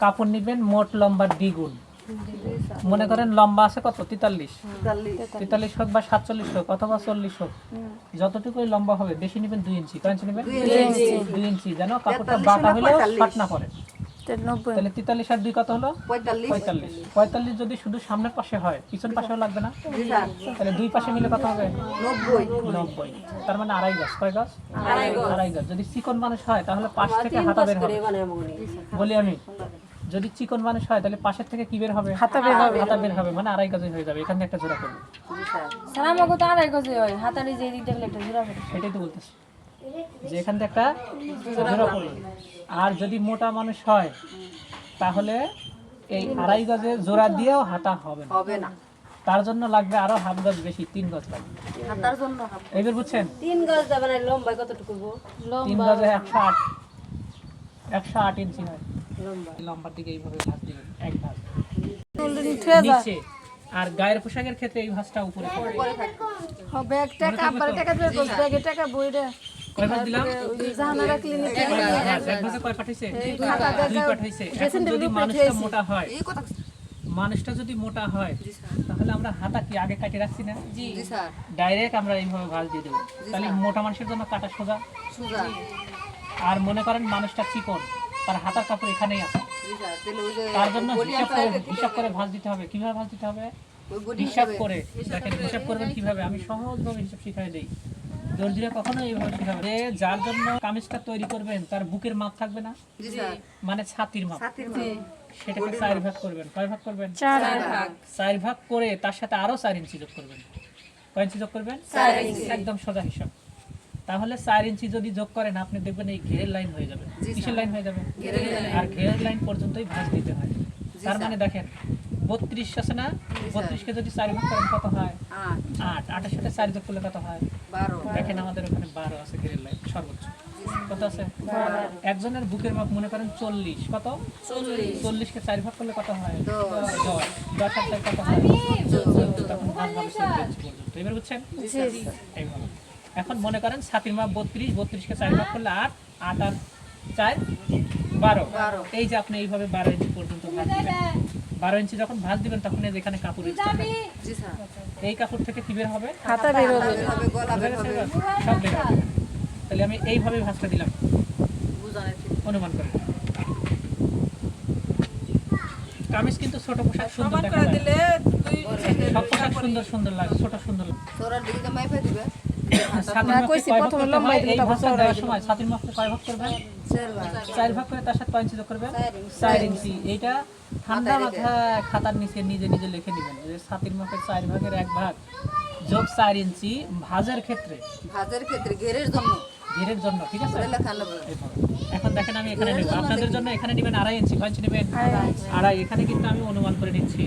কাপড় নিবেন মোট লম্বা দ্বিগুণ। মনে করেন লম্বা আছে কত? তেতাল্লিশ। তেতাল্লিশ হোক বা সাতচল্লিশ হোক অথবা চল্লিশ হোক যতটুকুই লম্বা হবে বেশি নেবেন দুই ইঞ্চি। কয় ইঞ্চি নেবেন? দুই ইঞ্চি। যেন কাপড়টা বাঁকা হলেও ফাট না পড়ে। তাহলে তেতাল্লিশ আর দুই কত হলো? পঁয়তাল্লিশ। পঁয়তাল্লিশ। যদি শুধু সামনের পাশে হয় পিছন পাশেও লাগবে না? তাহলে দুই পাশে মিলে কত হবে? নব্বই। তার মানে আড়াই গাছ কয় গাছ আড়াই গাছ যদি চিকন মানুষ হয় তাহলে পাশ থেকে হাতা বের হবে। বলি আমি। যদি চিকন মানুষ হয় তাহলে পাশের থেকে কি বের হবে? হাতা বের হবে। হাতা বের হবে মানে আড়াই গাছই হয়ে যাবে এখান থেকে একটা জোড়া করবে। স্যার আমাকে তো আড়াই গজে হয় হাতারি যে দিকটা গেলে একটা জোড়া করে সেটাই তো বলতেছি। যে এখান থেকে একটা জোড়া করবে। আর যদি মোটা মানুষ হয় তাহলে এই আড়াই গজে জোড়া দিয়েও হাতা হবে না। হবে না। তার জন্য লাগবে আরও হাফ গজ বেশি তিন গজ লাগবে। হাতার জন্য এইবার বুঝছেন? তিন গজ যাবে না লম্বাই কতটুকু গো? তিন গজে একশো আট। একশো আট ইঞ্চি হয়। লম্বার দিকে এইভাবে ভাঁজ দিবেন এক ভাঁজ নিচে আর গায়ের পোশাকের ক্ষেত্রে এই ভাঁজটা উপরে হবে এক টাকা আবার টাকা দেবে দশ ব্যাগে টাকা বইরে কয় ভাঁজ দিলাম? জাহানারা ক্লিনিকে এক ভাঁজে কয় পাঠাইছে? দুই পাঠাইছে। এখন যদি মানুষটা মোটা হয় এই কথা মানুষটা যদি মোটা হয় তাহলে আমরা হাতা কি আগে কাটে রাখছি না? জি। স্যার। ডাইরেক্ট আমরা এইভাবে ভাঁজ দিয়ে দেবো। তাহলে মোটা মানুষের জন্য কাটা সোজা। সুজা। আর মনে করেন মানুষটা চিকন। তার হাতার কাপড় এখানেই আছে। জি স্যার তাহলে ওই যে তার জন্য হিসাব করে হিসাব করে ভাঁজ দিতে হবে কীভাবে ভাঁজ দিতে হবে? হিসাব করে দেখেন হিসাব করবেন কীভাবে? আমি সহজভাবে হিসাব শিখাই দেই। দর্জিরা কখনো এইভাবে শিখাবে যে যার জন্য কামিজটা তৈরি করবেন তার বুকের মাপ থাকবে না। মানে ছাতির মাপ। সেটাকে চার ভাগ করবেন। কয় ভাগ করবেন? চার চার ভাগ। করে তার সাথে আরও চার ইঞ্চি যোগ করবেন। কয় ইঞ্চি যোগ করবেন? একদম সোজা হিসাব। তাহলে চার ইঞ্চি যদি যোগ করেন আপনি দেখবেন এই ঘেরের লাইন হয়ে যাবে। কিসের লাইন হয়ে যাবে? আর ঘেরের লাইন পর্যন্তই ভাঁজ দিতে হয়। তার মানে দেখেন বত্রিশ আছে না? বত্রিশকে যদি চার ভাগ করেন কত হয়? আট। আট। আটের সাথে চার যোগ করলে কত হয়? দেখেন আমাদের ওখানে বারো আছে ঘেরের লাইন সর্বোচ্চ। কত আছে? একজনের বুকের মাপ মনে করেন চল্লিশ। কত? চল্লিশকে চার ভাগ করলে কত হয়? দশ। দশ। আর কত হয়? তখন ভাগ হবে এবার বুঝছেন? এইভাবে। এখন মনে করেন ছাতির মাপ বত্রিশ বত্রিশকে চার ভাগ করলে আট আট আর চার বারো। এই যে আপনি এইভাবে বারো ইঞ্চি পর্যন্ত ভাগ দিবেন বারো ইঞ্চি যখন ভাগ দিবেন তখন এই এখানে কাপড় extra থাকবে। জি স্যার। এই কাপড় থেকে কি বের হবে? হাতা বের হবে। হবে। গলা বের হবে। সব বের হবে। তাহলে আমি এইভাবে ভাঁজটা দিলাম। অনুমান করে। কামিজ কিন্তু ছোট পোশাক সুন্দর দেখা যায়। সব পোশাক সুন্দর সুন্দর লাগে ছোট সুন্দর লাগে। দিবে? কইছি, কয় ভাগ প্রথমে করতে লম্বাই? দিলে এই তারপর দেওয়ার সময় ছাতির মাপকে কয় ভাগ করবেন চার ভাগ করে তার সাথে কয় ইঞ্চি যোগ করবেন চার ইঞ্চি। এইটা ঠান্ডা খাতার নিচে নিজে নিজে লিখে দিবেন। যে ছাতির মাপের চার ভাগের এক ভাগ যোগ চার ইঞ্চি ভাজের ক্ষেত্রে। ভাজের ক্ষেত্রে ঘেরের জন্য। ঘেরের জন্য ঠিক আছে। এখন দেখেন আমি এখানে নেব। আপনাদের জন্য এখানে নেবেন আড়াই ইঞ্চি। কয় ইঞ্চি নেবেন? আড়াই এখানে কিন্তু আমি অনুমান করে নিচ্ছি।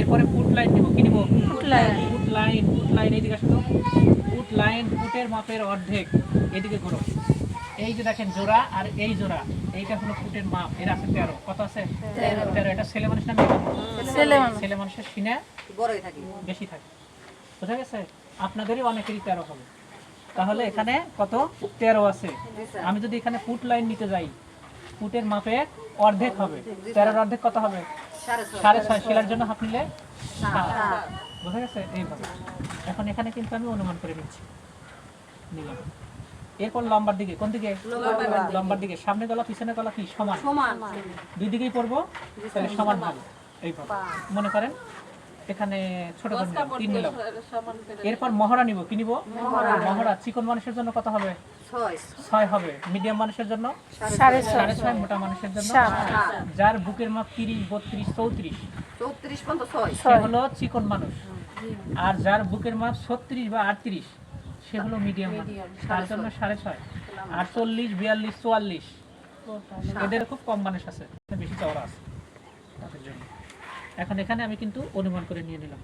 এরপরে ফুট লাইন নিব। কি নিব? Foot line foot line foot line এইদিকে আসো তো। ফুট লাইন ফুটের মাপের অর্ধেক। এদিকে ঘোরো। এই যে দেখেন জোড়া আর এই জোড়া এইটা হলো ফুটের মাপ। এর আছে তেরো। কত আছে? তেরো। এটা ছেলে মানুষ না ছেলে মানুষের সিনে বড়ই থাকি। বেশি থাকে। বোঝা গেছে? আপনাদেরই অনেকেরই তেরো হবে। তাহলে এখানে কত? তেরো আছে। আমি যদি এখানে ফুট লাইন নিতে যাই ফুটের মাপে অর্ধেক হবে। তেরোর অর্ধেক কত হবে? সাড়ে ছয়। সেলার জন্য হাফ নিলে। বোঝা গেছে? এইভাবে এখন এখানে কিন্তু আমি অনুমান করে নিচ্ছি। নিলাম। এরপর লম্বার দিকে কোন দিকে? লম্বার দিকে। সামনে গলা পিছনে গলা কি? সমান। সমান। দুই দিকেই পড়ব? তাহলে সমান ভাবে এইভাবে মনে করেন? এখানে ছোট করে তিন নিলাম এরপর মহড়া নিব। কি নিব? মহড়া। চিকন মানুষের জন্য কত হবে? ছয়। হবে। মিডিয়াম মানুষের জন্য? সাড়ে ছয়। মোটা মানুষের জন্য? যার বুকের মাপ তিরিশ বত্রিশ চৌত্রিশ। চৌত্রিশ সে হলো চিকন মানুষ। আর যার বুকের মাপ ছত্রিশ বা আটত্রিশ সে হলো মিডিয়াম তার জন্য সাড়ে ছয়। আর চল্লিশ বিয়াল্লিশ চুয়াল্লিশ। এদের খুব কম মানুষ আছে। বেশি চওড়া আছে। তাদের জন্য। এখন এখানে আমি কিন্তু অনুমান করে নিয়ে নিলাম।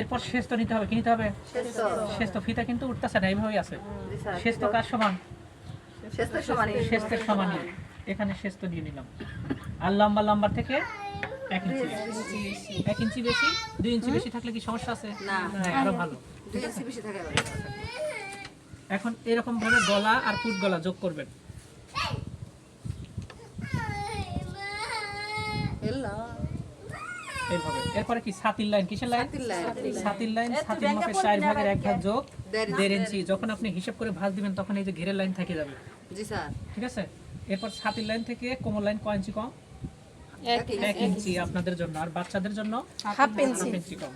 এরপর শেষ তো নিতে হবে কি নিতে হবে? শেষ তো ফিতা কিন্তু উঠতেছে না এইভাবেই আছে। শেষ তো কার সমান? শেষের সমানই। এখানে শেষ তো নিয়ে নিলাম। আর লম্বা লম্বা থেকে এক ইঞ্চি বেশি। এক ইঞ্চি বেশি? দুই ইঞ্চি বেশি থাকলে কি সমস্যা আছে? না। না, আরও ভালো। এখন এরকম ভাবে গলা আর ফুট গলা যোগ করবেন। এইভাবে এরপরে কি? সাতির লাইন। কিসের লাইন? সাতির লাইন। সাতির মাপের চার ভাগের এক ভাগ যোগ দেড় ইঞ্চি। যখন আপনি হিসাব করে ভাঁজ দিবেন তখন এই যে ঘেরের লাইন থেকে যাবে। জি স্যার। ঠিক আছে? এরপর সাতির লাইন থেকে কোমর লাইন কয় ইঞ্চি কম? এক ইঞ্চি। আপনাদের জন্য। আর বাচ্চাদের জন্য? Half inch. কম।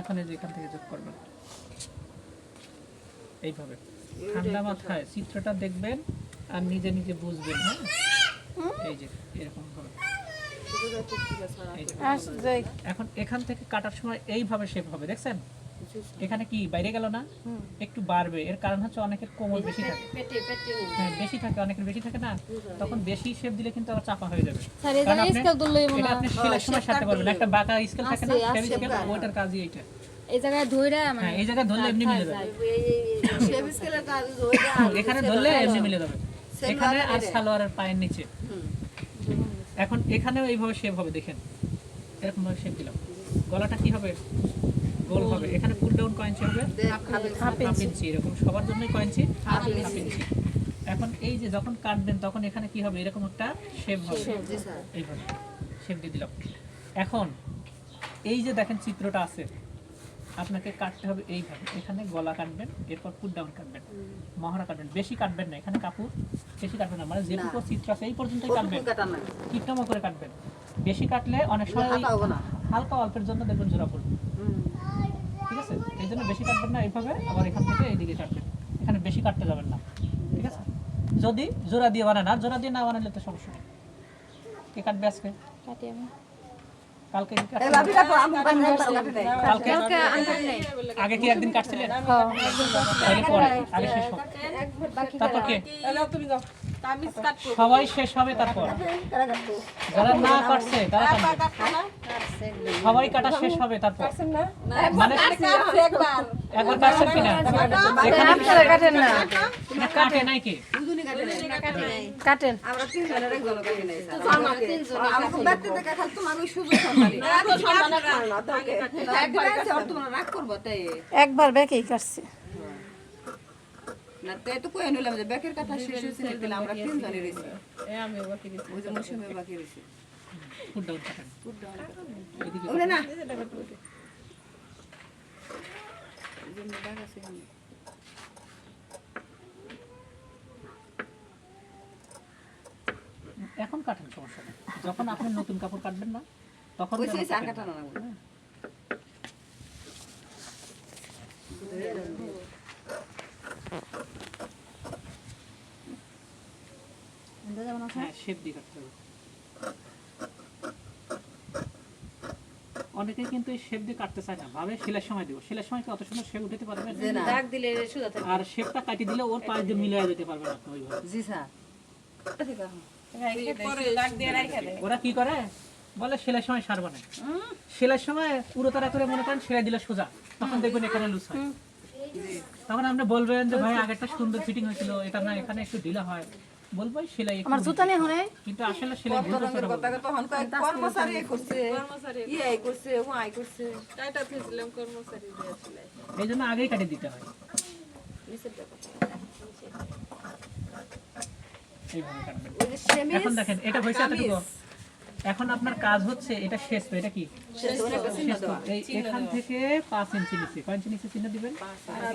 এখন এই যে এখান থেকে যোগ করবেন। এইভাবে। ঠান্ডা মাথায় চিত্রটা দেখবেন আর নিজে নিজে বুঝবেন হ্যাঁ? এই যে এরকম ভাবে। এখন এখান থেকে কাটার সময় এইভাবে শেপ হবে দেখছেন? এখানে কি বাইরে গেল না? একটু বাড়বে এর কারণ হচ্ছে অনেকের কোমর বেশি থাকে। হ্যাঁ বেশি থাকে অনেকের বেশি থাকে না। তখন বেশি শেপ দিলে কিন্তু আবার চাপা হয়ে যাবে। কারণ আপনি- এটা হয়। সময় সারতে পারবেন একটা বাঁকা স্কেল থাকে না সেই স্কেল ওইটার কাজই এইটা। এই জায়গায় ধইরা মানে হ্যাঁ এই জায়গায় ধরলে এমনি মিলে যাবে। শেপ স্কেলের কাজ ওইটা এখানে ধরলে এমনি মিলে যাবে। এখানে আর সালোয়ারের পায়ের নিচে। এখন এখানেও এইভাবে শেপ হবে দেখেন। এরকম ভাবে শেপ দিলাম। গলাটা কি হবে? গোল হবে। এখানে ফুল ডাউন কয়েন্সি হবে? Half inch. এরকম। সবার জন্যই কয়েন্সি হাফ ইঞ্চি এখন এই যে যখন কাটবেন তখন এখানে কি হবে? এরকম একটা শেপ হবে। এইভাবে। শেপ দিয়ে দিলাম। এখন এই যে দেখেন চিত্রটা আছে। আপনাকে কাটতে হবে এইভাবে। এখানে গলা কাটবেন এরপর পুট ডাউন কাটবেন মহড়া কাটবেন বেশি কাটবেন না। এখানে কাপড় বেশি কাটবেন না মানে যেটুকু চিত্র আছে এই পর্যন্তই কাটবেন। ওটুকু কাটা না। কিপটামো করে কাটবেন। বেশি কাটলে অনেক সময় হালকা না। অল্পের জন্য দেখবেন জোড়া পড়বে। ঠিক আছে? এই জন্য বেশি কাটবেন না এইভাবে আবার এখান থেকে এইদিকে কাটবেন। এখানে বেশি কাটতে যাবেন না। ঠিক আছে? যদি জোড়া দিয়ে বানান আর জোড়া দিয়ে না বানালে তো সমস্যা নেই। কে কাটবে আজকে? কাটি আমি। কালকে আগে কি একদিন কাটছিলেন হ্যাঁ। তাহলে পরে আগে শেষ হোক। তারপর কে? সবাই শেষ হবে তারপর। যারা না কাটছে তারা সবাই কাটা শেষ হবে তারপর। মানে একবার। কাটছেন কিনা? এখানে আপনারা কাটেন না না? কাটে নাই কে? কাটেন আমরা তিনজনের একজন কাটে নাই স্যার। আমাকে আমাকে বাড়তে দেখা সুযোগ সম্মানী একবার আছে তোমরা রাগ করব তাই? একবার ব্যাকেই কাটছে। না তাই তো কয়ে নিলাম যে ব্যাকের কথা শেষ হয়েছে তাহলে আমরা রয়েছি। ওই যে মৌসুমে বাকি রয়েছে। ডাউন না এই যে দাগ আছে এখানে। কাটেন সমস্যা নেই। যখন আপনি নতুন কাপড় কাটবেন না তখন। কাটা না। হ্যাঁ শেপ দিয়ে কাটতে হবে। অনেকে কিন্তু এই শেপ দিয়ে কাটতে চায় না ভাবে সেলার সময় দেবো। সেলার সময় কি অত সুন্দর শেপ উঠাতে পারবেন যে না। আর শেপটা কাটিয়ে দিলে ওর পায়ে দিয়ে মিলিয়ে যেতে পারবেন আপনি ওইভাবে। জি স্যার। ওরা কি করে? বলে সেলাই সময় সার বানায় সেলাই সময় পুরো তারা করে মনে করেন সেলাই দিলে সোজা। তখন দেখবেন এখানে লুজ হয়। তখন আপনি বলবেন যে ভাই আগেরটা সুন্দর ফিটিং হয়েছিল এটা না এখানে একটু ঢিলা হয়। বলব সেলাই আমার জুতা নেই হনে কিন্তু আসলে সেলাই করছে কয় কর্মচারী ইয়ে করছে ও আই করছে। এই জন্য আগেই কাটিয়ে দিতে হয়। এইভাবে কাটবেন। এখন দেখেন এটা হয়েছে এতটুকু। এখন আপনার কাজ হচ্ছে এটা শেষ তো এটা কি? শেষ তো এই এখান থেকে পাঁচ ইঞ্চি নিচে। কয় ইঞ্চি নিচে চিহ্ন দিবেন?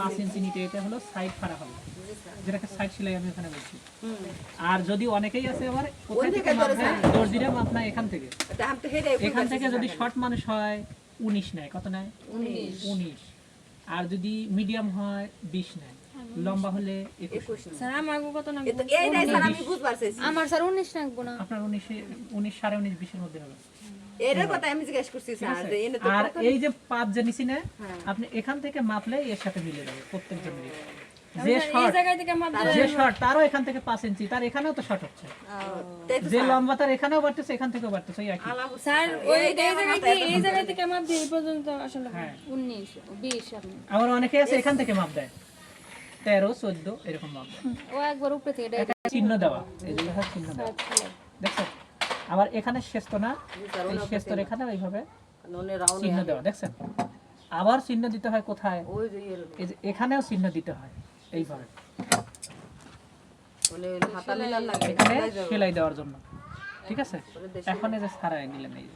পাঁচ ইঞ্চি। নিচে এটা হলো সাইড ফাড়া হবে। যেটাকে সাইড সেলাই আমি এখানে বলছি। আর যদি অনেকেই আছে আবার কোথায় থেকে না এখান থেকে। এটা আমি তো হেডে এখান থেকে যদি শর্ট মানুষ হয় উনিশ নেয়। কত নেয়? উনিশ। আর যদি মিডিয়াম হয় বিশ নেয়। লম্বা হলে স্যার আমার কত না এই নাই স্যার আমি বুঝবার চাইছি। আমার স্যার উনিশ রাখব না। আপনার উনিশে উনিশ সাড়ে উনিশ বিশের মধ্যে হবে। এর কথা আমি জিজ্ঞেস করছি স্যার যে এনে তো আর এই যে পাঁচ যে নিচে নেয় আপনি এখান থেকে মাপলে এর সাথে মিলে যাবে প্রত্যেক জনের যে শর্ট আমার যে শর্ট তারও এখান থেকে পাঁচ ইঞ্চি তার এখানেও তো শর্ট হচ্ছে। যে লম্বা তার এখানেও বাড়তেছে এখান থেকেও বাড়তেছে এই স্যার ওই এই জায়গায় কি এই জায়গায় থেকে আমার এই পর্যন্ত? আসলে হ্যাঁ। উনিশ বিশ আবার অনেকে আছে এখান থেকে মাপ দেয়। তেরো চোদ্দ এরকম মাপ ও একবার উপরে থেকে চিহ্ন দেওয়া এই যে চিহ্ন দেওয়া। দেখছেন? আবার এখানে শেষ না? এই শেষ তো এখানে এইভাবে চিহ্ন দেওয়া দেখছেন? আবার চিহ্ন দিতে হয় কোথায়? এখানেও চিহ্ন দিতে হয় এইভাবে। মানে এখানে সেলাই দেওয়ার জন্য ঠিক আছে? এখন এই যে সারাই নিলেন এই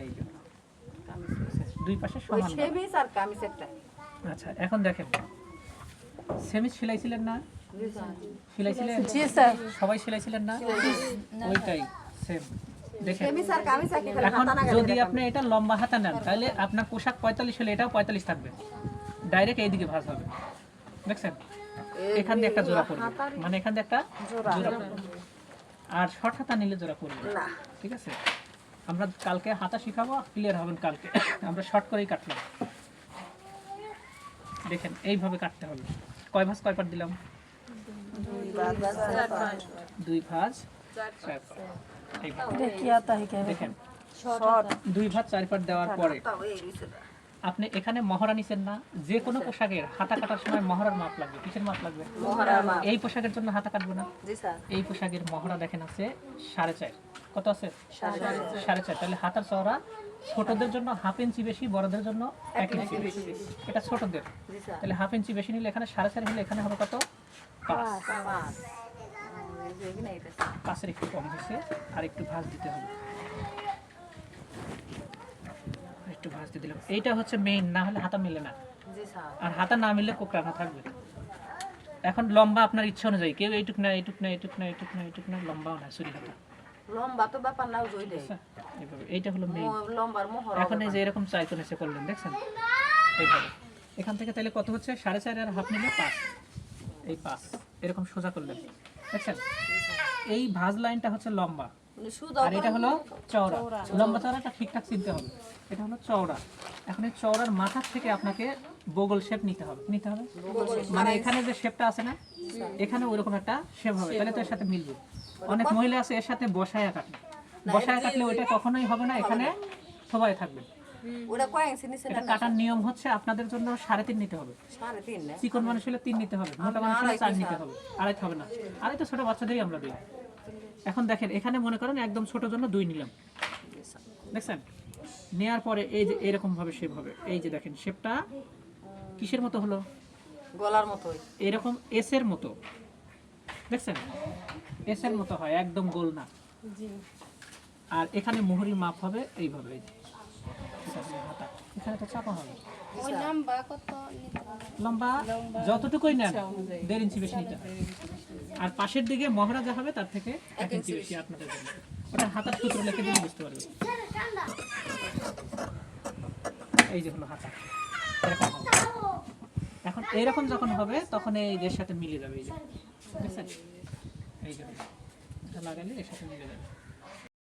এই দুই পাশে সমান আচ্ছা এখন দেখেন। সেমি সেলাইছিলেন না? সেলাইছিলেন? জি স্যার। সবাই সেলাইছিলেন না? ওইটাই সেম এখন যদি আপনি এটা লম্বা হাতা নেন তাহলে আপনার পোশাক পঁয়তাল্লিশ হলে এটাও পঁয়তাল্লিশ থাকবে। ডাইরেক্ট এইদিকে ভাঁজ হবে। দেখছেন? এখান দিয়ে একটা জোড়া পড়বে। মানে এখান দিয়ে একটা জোড়া। আর শর্ট হাতা নিলে জোড়া পড়বে ঠিক আছে? আমরা কালকে হাতা শিখাবো ক্লিয়ার হবেন কালকে। আমরা শর্ট করেই কাটলাম। দেখেন এইভাবে কাটতে হবে। কয় ভাঁজ কয় পাট দিলাম? দুই ভাঁজ চার দেখেন দুই ভাঁজ চার পাট দেওয়ার পরে আপনি এখানে মহড়া নিছেন না যে কোনো পোশাকের হাতা কাটার সময় মহড়ার মাপ লাগবে। কিসের মাপ লাগবে? এই পোশাকের জন্য হাতা কাটবো না। এই পোশাকের মহড়া দেখেন আছে সাড়ে চার। কত আছে? সাড়ে চার। তাহলে হাতার চওড়া ছোটদের জন্য হাফ ইঞ্চি বেশি বড়দের জন্য এক ইঞ্চি বেশি। এটা ছোটদের। তাহলে হাফ ইঞ্চি বেশি নিলে এখানে সাড়ে চার হলে এখানে হবে কত? পাঁচের একটু কম হয়েছে আর একটু ভাঁজ দিতে হবে। একটু ভাঁজ দিয়ে দিলাম। এইটা হচ্ছে মেইন না হলে হাতা মিলে না। আর হাতা না মিললে কোকড়ানো থাকবে। এখন লম্বা আপনার ইচ্ছা অনুযায়ী কেউ এইটুক না এইটুক না এইটুক না এইটুক না এইটুক না লম্বাও না চুরি হাতা। লম্বা তো ব্যাপার না জই দেয় আচ্ছা, এইটা হলো মেইন লম্বার মোহর এখন এই যে এরকম চাইকন এসে করলেন দেখছেন? এইভাবে। এখান থেকে তাহলে কত হচ্ছে? সাড়ে চার আর হাফ নিলে পাঁচ। এই পাঁচ। এরকম সোজা করলেন। দেখছেন? এই ভাঁজ লাইনটা হচ্ছে লম্বা। মানে আর এটা হলো চওড়া। লম্বা চওড়াটা ঠিকঠাক চিনতে হবে। এটা হলো চওড়া। এখন এই চওড়ার মাথা থেকে আপনাকে বগল শেপ নিতে হবে। নিতে হবে? মানে এখানে যে শেপটা আছে না এখানে ওইরকম একটা শেপ হবে। তাহলে তো এর সাথে মিলবে। অনেক মহিলা আছে এর সাথে বসায়া কাটে। বসায়া কাটলে ওইটা কখনোই হবে না এখানে সবাই থাকবে। ওটা কয় ইঞ্চি নিচে এটা কাটার নিয়ম হচ্ছে আপনাদের জন্য সাড়ে তিন নিতে হবে। সাড়ে তিন চিকন মানুষ হলে তিন নিতে হবে মোটা মানুষ হলে চার নিতে হবে আড়াই হবে না। আড়াই তো ছোট বাচ্চাদেরই আমরা দিই। এখন দেখেন এখানে মনে করেন একদম ছোট জন্য দুই নিলাম। দেখছেন? নেয়ার পরে এই যে এরকম ভাবে শেপ হবে। এই যে দেখেন শেপটা কিসের মতো হলো? গলার মতো এরকম এস এর মতো। দেখছেন? এস এর মতো হয় একদম গোল না। আর এখানে মোহরির মাপ হবে এইভাবে। এখানে তো চাপা হবে। লম্বা যতটুকুই নেন দেড় ইঞ্চি বেশি নিতে হবে। আর পাশের দিকে মহড়া যা হবে তার থেকে এক ইঞ্চি বেশি আপনাদের জন্য। ওটা হাতার সূত্র লিখে দিলে বুঝতে পারবে। এই যে হলো হাতা। এখন এরকম যখন হবে তখন এই এর সাথে মিলে যাবে এই যে। দেখছেন? এই যে এটা লাগালে এর সাথে মিলে যাবে